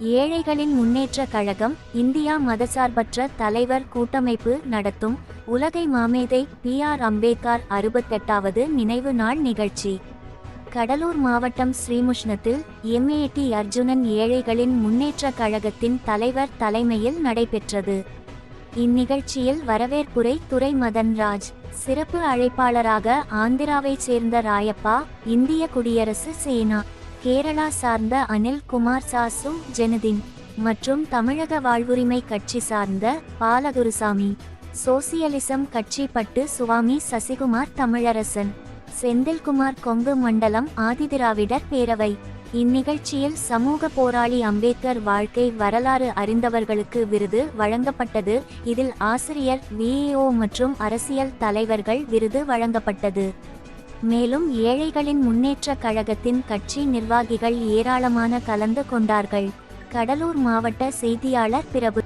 ஏழைகளின் முன்னேற்ற கழகம் இந்தியா மதசார்பற்ற தலைவர் கூட்டமைப்பு நடத்தும் உலகை மாமேதை பி ஆர் அம்பேத்கர் அறுபத்தெட்டாவது நினைவு நாள் நிகழ்ச்சி. கடலூர் மாவட்டம் ஸ்ரீமுஷ்ணத்தில் எம்ஏடி அர்ஜுனன் ஏழைகளின் முன்னேற்ற கழகத்தின் தலைவர் தலைமையில் நடைபெற்றது. இந்நிகழ்ச்சியில் வரவேற்புரை துறை மதன்ராஜ் சிறப்பு அழைப்பாளராக ஆந்திராவைச் சேர்ந்த ராயப்பா இந்திய குடியரசு சேனா கேரளா சார்ந்த அனில் குமார் சாசு ஜெனதின் மற்றும் தமிழக வாழ்வுரிமை கட்சி சார்ந்த பாலகுருசாமி சோசியலிசம் கட்சி பட்டு சுவாமி சசிகுமார் தமிழரசன் செந்தில்குமார் கொங்கு மண்டலம் ஆதிதிராவிடர் பேரவை. இந்நிகழ்ச்சியில் சமூக போராளி அம்பேத்கர் வாழ்க்கை வரலாறு அறிந்தவர்களுக்கு விருது வழங்கப்பட்டது. இதில் ஆசிரியர் விஏஓ மற்றும் அரசியல் தலைவர்கள் விருது வழங்கப்பட்டது. மேலும் ஏழைகளின் முன்னேற்ற கழகத்தின் கட்சி நிர்வாகிகள் ஏராளமான கலந்து கொண்டார்கள். கடலூர் மாவட்ட செய்தியாளர் பிரபு